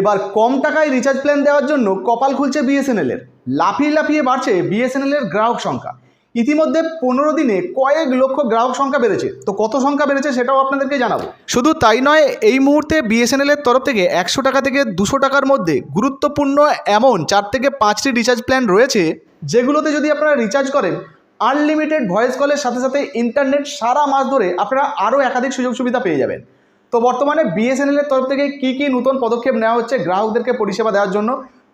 এবার কম টাকায় recharge plan দেওয়ার জন্য কপাল খুলছে বিএসএনএল এর। লাফিয়ে লাফিয়ে বাড়ছে বিএসএনএল এর গ্রাহক সংখ্যা। ইতিমধ্যে পনেরো দিনে কয়েক লক্ষ গ্রাহক সংখ্যা বেড়েছে। তো কত সংখ্যা বেড়েছে সেটাও আপনাদেরকে জানাব। শুধু তাই নয়, এই মুহূর্তে বিএসএনএল এর তরফ থেকে একশো টাকা থেকে দুশো টাকার মধ্যে গুরুত্বপূর্ণ এমন চার থেকে পাঁচটি রিচার্জ প্ল্যান রয়েছে, যেগুলোতে যদি আপনারা রিচার্জ করেন আনলিমিটেড ভয়েস কলের সাথে সাথে ইন্টারনেট সারা মাস ধরে আপনারা আরও একাধিক সুযোগ সুবিধা পেয়ে যাবেন। তো বর্তমানে বিএসএনএলের তরফ থেকে কী কী নতুন পদক্ষেপ নেওয়া হচ্ছে গ্রাহকদেরকে পরিষেবা দেওয়ার জন্য,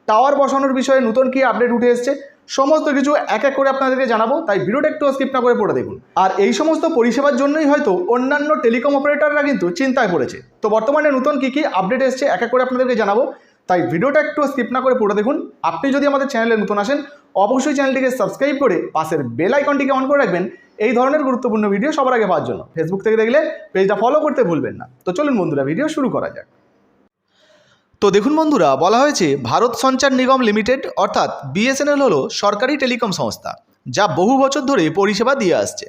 টাওয়ার বসানোর বিষয়ে নতুন কি আপডেট উঠে এসছে, সমস্ত কিছু এক এক করে আপনাদেরকে জানাব, তাই ভিডিওটা একটু স্কিপ না করে পড়ে দেখুন। আর এই সমস্ত পরিষেবার জন্যই হয়তো অন্যান্য টেলিকম অপারেটররা কিন্তু চিন্তায় পড়েছে। তো বর্তমানে নতুন কী কী আপডেট এসছে, এক এক করে আপনাদেরকে জানাব। তাই ভিডিওটা একটু স্কিপ না করে পড়ে দেখুন। আপনি যদি আমাদের চ্যানেলে নতুন আসেন, অবশ্যই চ্যানেলটিকে সাবস্ক্রাইব করে পাশের বেল আইকনটিকে অন করে রাখবেন। এই ধরনের গুরুত্বপূর্ণ ভিডিও সবার আগে পাওয়ার জন্য। ফেসবুক থেকে দেখলে পেজটা ফলো করতে ভুলবেন না। তো চলুন বন্ধুরা ভিডিও শুরু করা যাক। তো দেখুন বন্ধুরা, বলা হয়েছে ভারত সঞ্চার নিগম লিমিটেড অর্থাৎ বিএসএনএল হলো সরকারি টেলিকম সংস্থা, যা বহু বছর ধরে পরিষেবা দিয়ে আসছে।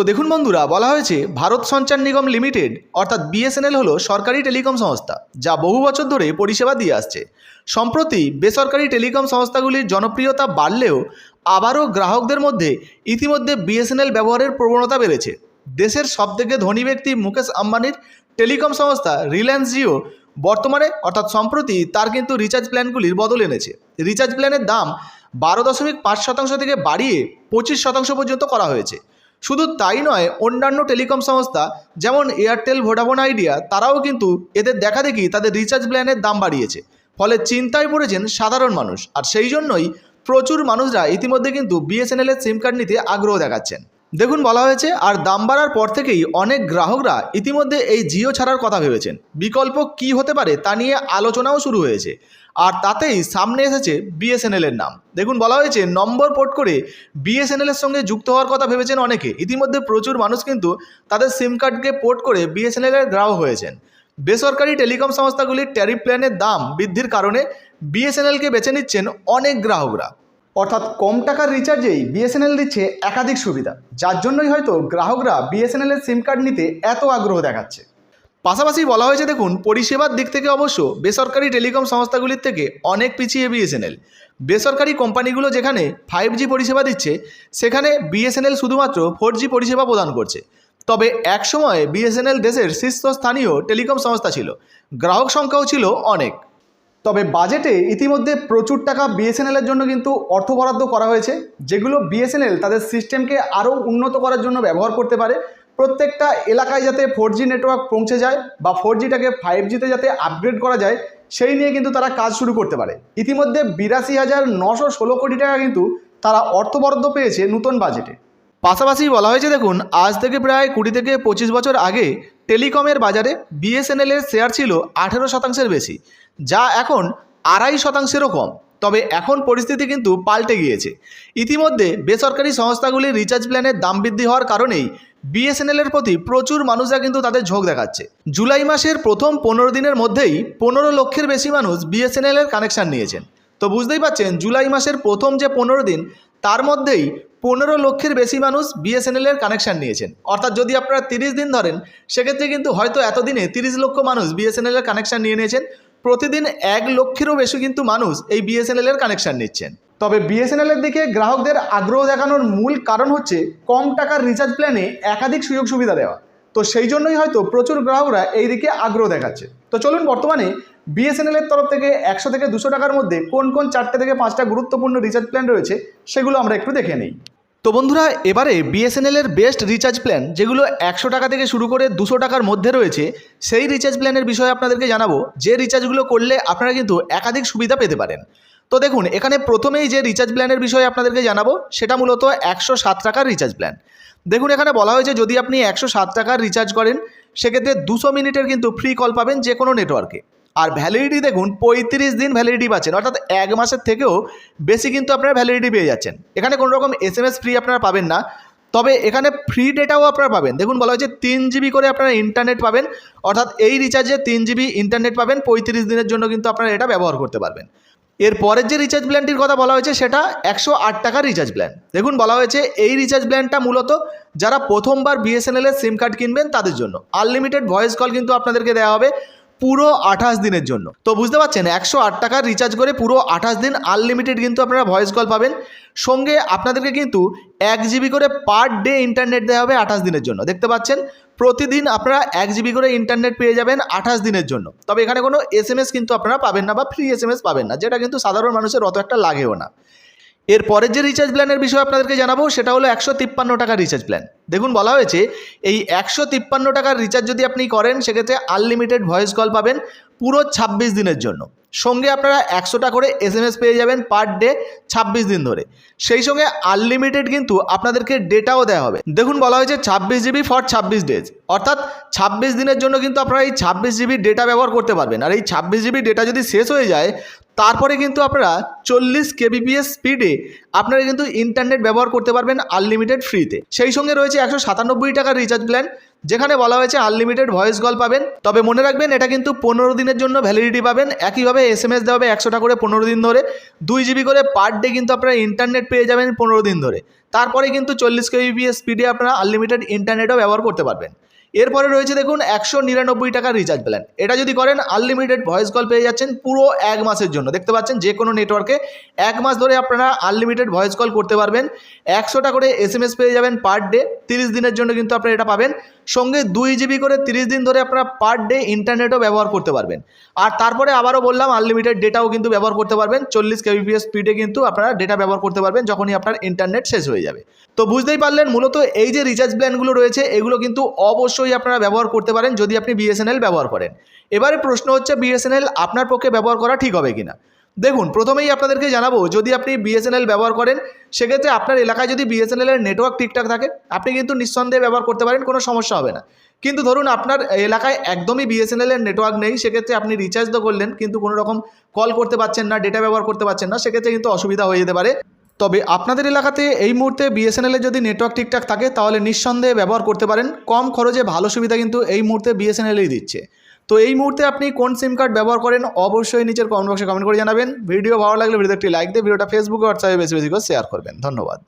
তো দেখুন বন্ধুরা, বলা হয়েছে ভারত সঞ্চার নিগম লিমিটেড, অর্থাৎ বিএসএনএল হলো সরকারি টেলিকম সংস্থা, যা বহু বছর ধরে পরিষেবা দিয়ে আসছে। সম্প্রতি বেসরকারি টেলিকম সংস্থাগুলির জনপ্রিয়তা বাড়লেও আবারও গ্রাহকদের মধ্যে ইতিমধ্যে বিএসএনএল ব্যবহারের প্রবণতা বেড়েছে। দেশের সবথেকে ধনী ব্যক্তি মুকেশ আম্বানির টেলিকম সংস্থা রিলায়েন্স জিও বর্তমানে, অর্থাৎ সম্প্রতি তার কিন্তু রিচার্জ প্ল্যানগুলির বদল এনেছে। রিচার্জ প্ল্যানের দাম বারো দশমিক পাঁচ শতাংশ থেকে বাড়িয়ে পঁচিশ শতাংশ পর্যন্ত করা হয়েছে। শুধু তাই নয়, অন্যান্য টেলিকম সংস্থা যেমন এয়ারটেল, ভোডাফোন, আইডিয়া, তারাও কিন্তু এদের দেখা দেখি তাদের রিচার্জ প্ল্যানের দাম বাড়িয়েছে। ফলে চিন্তায় পড়েছেন সাধারণ মানুষ। আর সেই জন্যই প্রচুর মানুষরা ইতিমধ্যে কিন্তু বিএসএনএলের সিম কার্ড নিতে আগ্রহ দেখাচ্ছেন। দেখুন বলা হয়েছে, আর দাম বাড়ার পর থেকেই অনেক গ্রাহকরা ইতিমধ্যে এই জিও ছাড়ার কথা ভেবেছেন। বিকল্প কি হতে পারে তা নিয়ে আলোচনাও শুরু হয়েছে। আর তাতেই সামনে এসেছে বিএসএনএল এর নাম। দেখুন বলা হয়েছে, নম্বর পোর্ট করে বিএসএনএল এর সঙ্গে যুক্ত হওয়ার কথা ভেবেছেন অনেকে। ইতিমধ্যে প্রচুর মানুষ কিন্তু তাদের সিম কার্ডকে পোর্ট করে বিএসএনএল এর গ্রাহক হয়েছেন। বেসরকারি টেলিকম সংস্থাগুলির ট্যারিফ প্ল্যানের দাম বৃদ্ধির কারণে বিএসএনএলকে বেছে নিচ্ছেন অনেক গ্রাহকরা। অর্থাৎ কম টাকার রিচার্জেই বিএসএনএল দিচ্ছে একাধিক সুবিধা, যার জন্যই হয়তো গ্রাহকরা বিএসএনএল এর সিম কার্ড নিতে এত আগ্রহ দেখাচ্ছে। পাশাপাশি বলা হয়েছে, দেখুন, পরিষেবার দিক থেকে অবশ্য বেসরকারি টেলিকম সংস্থাগুলির থেকে অনেক পিছিয়ে বিএসএনএল বেসরকারি কোম্পানিগুলো যেখানে ফাইভ জি পরিষেবা দিচ্ছে, সেখানে বিএসএনএল শুধুমাত্র ফোর জি পরিষেবা প্রদান করছে। তবে একসময় বিএসএনএল দেশের শীর্ষস্থানীয় টেলিকম সংস্থা ছিল, গ্রাহক সংখ্যাও ছিল অনেক। তবে বাজেটে ইতিমধ্যে প্রচুর টাকা বিএসএনএল এর জন্য কিন্তু অর্থ বরাদ্দ করা হয়েছে। যেগুলো বিএসএনএল তাদের সিস্টেমকে আরও উন্নত করার জন্য ব্যবহার করতে পারে। প্রত্যেকটা এলাকায় যাতে ফোর নেটওয়ার্ক পৌঁছে যায় বা ফোর জিটাকে ফাইভ জিতে যাতে আপগ্রেড করা যায়, সেই নিয়ে কিন্তু তারা কাজ শুরু করতে পারে। ইতিমধ্যে বিরাশি হাজার নশো ষোলো কোটি টাকা কিন্তু তারা অর্থ বরাদ্দ পেয়েছে নতুন বাজেটে। পাশাপাশি বলা হয়েছে, দেখুন, আজ থেকে প্রায় কুড়ি থেকে পঁচিশ বছর আগে টেলিকমের বাজারে বিএসএনএল এর শেয়ার ছিল আঠেরো শতাংশের বেশি, যা এখন আড়াই শতাংশেরও কম। তবে এখন পরিস্থিতি কিন্তু পাল্টে গিয়েছে। ইতিমধ্যে বেসরকারি সংস্থাগুলির রিচার্জ প্ল্যানের দাম বৃদ্ধি হওয়ার কারণেই বিএসএনএল এর প্রতি প্রচুর মানুষরা কিন্তু তাদের ঝোঁক দেখাচ্ছে। জুলাই মাসের প্রথম পনেরো দিনের মধ্যেই পনেরো লক্ষের বেশি মানুষ বিএসএনএল এর কানেকশান নিয়েছেন। তো বুঝতেই পারছেন, জুলাই মাসের প্রথম যে পনেরো দিন, তার মধ্যেই পনেরো লক্ষের বেশি মানুষ বিএসএনএল এর কানেকশান নিয়েছেন। অর্থাৎ যদি আপনারা তিরিশ দিন ধরেন, সেক্ষেত্রে কিন্তু হয়তো এতদিনে তিরিশ লক্ষ মানুষ বিএসএনএল এর কানেকশান নিয়ে নিয়েছেন। প্রতিদিন এক লক্ষেরও বেশি কিন্তু মানুষ এই বিএসএনএল এর কানেকশান নিচ্ছেন। তবে বিএসএনএল এর দিকে গ্রাহকদের আগ্রহ দেখানোর মূল কারণ হচ্ছে কম টাকার রিচার্জ প্ল্যানে একাধিক সুযোগ সুবিধা দেওয়া। তো সেই জন্যই হয়তো প্রচুর গ্রাহকরা এই দিকে আগ্রহ দেখাচ্ছে। তো চলুন বর্তমানে বিএসএনএল এর তরফ থেকে একশো থেকে দুশো টাকার মধ্যে কোন কোন চারটে থেকে পাঁচটা গুরুত্বপূর্ণ রিচার্জ প্ল্যান রয়েছে, সেগুলো আমরা একটু দেখে নিই। তো বন্ধুরা, এবারে বিএসএনএল এর বেস্ট রিচার্জ প্ল্যান যেগুলো একশো টাকা থেকে শুরু করে দুশো টাকার মধ্যে রয়েছে, সেই রিচার্জ প্ল্যানের বিষয়ে আপনাদেরকে জানাব। যে রিচার্জগুলো করলে আপনারা কিন্তু একাধিক সুবিধা পেতে পারেন। তো দেখুন, এখানে প্রথমেই যে রিচার্জ প্ল্যানের বিষয়ে আপনাদেরকে জানাব, সেটা মূলত একশো সাত টাকার রিচার্জ প্ল্যান দেখুন, এখানে বলা হয়েছে যদি আপনি একশো সাত টাকার রিচার্জ করেন, সেক্ষেত্রে দুশো মিনিটের কিন্তু ফ্রি কল পাবেন যে কোনো নেটওয়ার্কে আর ভ্যালিডিটি দেখুন, পঁয়ত্রিশ দিন ভ্যালিডিটি পাচ্ছেন। অর্থাৎ এক মাসের থেকেও বেশি কিন্তু আপনারা ভ্যালিডিটি পেয়ে যাচ্ছেন। এখানে কোনো রকম এস এম এস ফ্রি আপনারা পাবেন না। তবে এখানে ফ্রি ডেটাও আপনারা পাবেন। দেখুন, বলা হয়েছে তিন জিবি করে আপনারা ইন্টারনেট পাবেন। অর্থাৎ এই রিচার্জে তিন জিবি ইন্টারনেট পাবেন। পঁয়ত্রিশ দিনের জন্য কিন্তু আপনারা এটা ব্যবহার করতে পারবেন। এর পরের যে রিচার্জ প্ল্যানটির কথা বলা হয়েছে, সেটা একশো আট টাকার রিচার্জ প্ল্যান দেখুন, বলা হয়েছে এই রিচার্জ প্ল্যানটা মূলত যারা প্রথমবার বিএসএনএল এর সিম কার্ড কিনবেন, তাদের জন্য। আনলিমিটেড ভয়েস কল কিন্তু আপনাদেরকে দেওয়া হবে। পুরো আঠাশ দিনের জন্য। তো বুঝতে পারছেন, একশো আট টাকার রিচার্জ করে পুরো আঠাশ দিন আনলিমিটেড কিন্তু আপনারা ভয়েস কল পাবেন। সঙ্গে আপনাদেরকে কিন্তু এক জিবি করে পার ডে ইন্টারনেট দেওয়া হবে আঠাশ দিনের জন্য। দেখতে পাচ্ছেন, প্রতিদিন আপনারা এক জিবি করে ইন্টারনেট পেয়ে যাবেন আঠাশ দিনের জন্য। তবে এখানে কোনো এস কিন্তু আপনারা পাবেন না বা ফ্রি এস পাবেন না, যেটা কিন্তু সাধারণ মানুষের অত একটা লাগেও না। এর পরের যে রিচার্জ প্ল্যানের বিষয়ে আপনাদেরকে জানাব, সেটা হলো একশো তিপ্পান্ন টাকার রিচার্জ প্ল্যান দেখুন, বলা হয়েছে এই একশো তিপ্পান্ন টাকার রিচার্জ যদি আপনি করেন, সেক্ষেত্রে আনলিমিটেড ভয়েস কল পাবেন পুরো ছাব্বিশ দিনের জন্য। সঙ্গে আপনারা একশোটা করে এস এম এস পেয়ে যাবেন পার ডে ছাব্বিশ দিন ধরে। সেই সঙ্গে আনলিমিটেড কিন্তু আপনাদেরকে ডেটাও দেওয়া হবে। দেখুন, বলা হয়েছে ছাব্বিশ জিবি ফর ছাব্বিশ ডেজ অর্থাৎ ছাব্বিশ দিনের জন্য কিন্তু আপনারা এই ছাব্বিশ জিবি ডেটা ব্যবহার করতে পারবেন। আর এই ছাব্বিশ জিবি ডেটা যদি শেষ হয়ে যায় তারপরে কিন্তু আপনারা চল্লিশ কেবিপিএস স্পিডে আপনারা কিন্তু ইন্টারনেট ব্যবহার করতে পারবেন আনলিমিটেড ফ্রিতে সেই সঙ্গে রয়েছে একশো সাতানব্বই টাকার রিচার্জ প্ল্যান যেখানে বলা হয়েছে আনলিমিটেড ভয়েস কল পাবেন। তবে মনে রাখবেন, এটা কিন্তু পনেরো দিনের জন্য ভ্যালিডিটি পাবেন। একইভাবে এস এম এস দেওয়া হবে একশোটা করে পনেরো দিন ধরে। দুই জিবি করে পার ডে কিন্তু আপনারা ইন্টারনেট পেয়ে যাবেন পনেরো দিন ধরে। তারপরে কিন্তু চল্লিশ কেবিপিএস স্পিডে আপনারা আনলিমিটেড ইন্টারনেটও ব্যবহার করতে পারবেন। এরপরে রয়েছে দেখুন একশো নিরানব্বই টাকার রিচার্জ প্ল্যান এটা যদি করেন আনলিমিটেড ভয়েস কল পেয়ে যাচ্ছেন পুরো এক মাসের জন্য। দেখতে পাচ্ছেন যে কোনো নেটওয়ার্কে এক মাস ধরে আপনারা আনলিমিটেড ভয়েস কল করতে পারবেন। একশোটা করে এস এম এস পেয়ে যাবেন পার ডে তিরিশ দিনের জন্য কিন্তু আপনারা এটা পাবেন। সঙ্গে দুই জিবি করে তিরিশ দিন ধরে আপনারা পার ডে ইন্টারনেটও ব্যবহার করতে পারবেন। আর তারপরে আবারও বললাম আনলিমিটেড ডেটাও কিন্তু ব্যবহার করতে পারবেন। চল্লিশ কেবিপিএস স্পিডে কিন্তু আপনারা ডেটা ব্যবহার করতে পারবেন, যখনই আপনার ইন্টারনেট শেষ হয়ে যাবে। তো বুঝতেই পারলেন, মূলত এই যে রিচার্জ প্ল্যানগুলো রয়েছে, এগুলো কিন্তু অবশ্যই আপনারা ব্যবহার করতে পারেন যদি আপনি বিএসএনএল ব্যবহার করেন। এবারে প্রশ্ন হচ্ছে বিএসএনএল আপনার পক্ষে ব্যবহার করা ঠিক হবে কিনা? দেখুন, প্রথমেই আপনাদেরকে জানাব, যদি আপনি বিএসএনএল ব্যবহার করেন, সেক্ষেত্রে আপনার এলাকায় যদি বিএসএনএল এর নেটওয়ার্ক ঠিকঠাক থাকে, আপনি কিন্তু নিঃসন্দেহে ব্যবহার করতে পারেন, কোনো সমস্যা হবে না। কিন্তু ধরুন, আপনার এলাকায় একদমই বিএসএনএল এর নেটওয়ার্ক নেই, সেক্ষেত্রে আপনি রিচার্জ তো করলেন, কিন্তু কোনো রকম কল করতে পারছেন না ডেটা ব্যবহার করতে পারছেন না, সেক্ষেত্রে কিন্তু অসুবিধা হয়ে যেতে পারে। তবে আপনাদের এলাকাতে এই মুহূর্তে বিএসএনএল যদি নেটওয়ার্ক ঠিকঠাক থাকে, তাহলে নিঃসন্দেহে ব্যবহার করতে পারেন। কম খরচে ভালো সুবিধা কিন্তু এই মুহূর্তে বিএসএনএলই দিচ্ছে। তো এই মুহূর্তে আপনি কোন সিম কার্ড ব্যবহার করেন, অবশ্যই নিচের কমেন্ট বক্সে কমেন্ট করে জানাবেন। ভিডিও ভালো লাগলে ভিডিও একটি লাইক দিয়ে, ভিডিওটা ফেসবুকে হোয়াটসঅ্যাপে বেশি বেশি করে শেয়ার করবেন। ধন্যবাদ।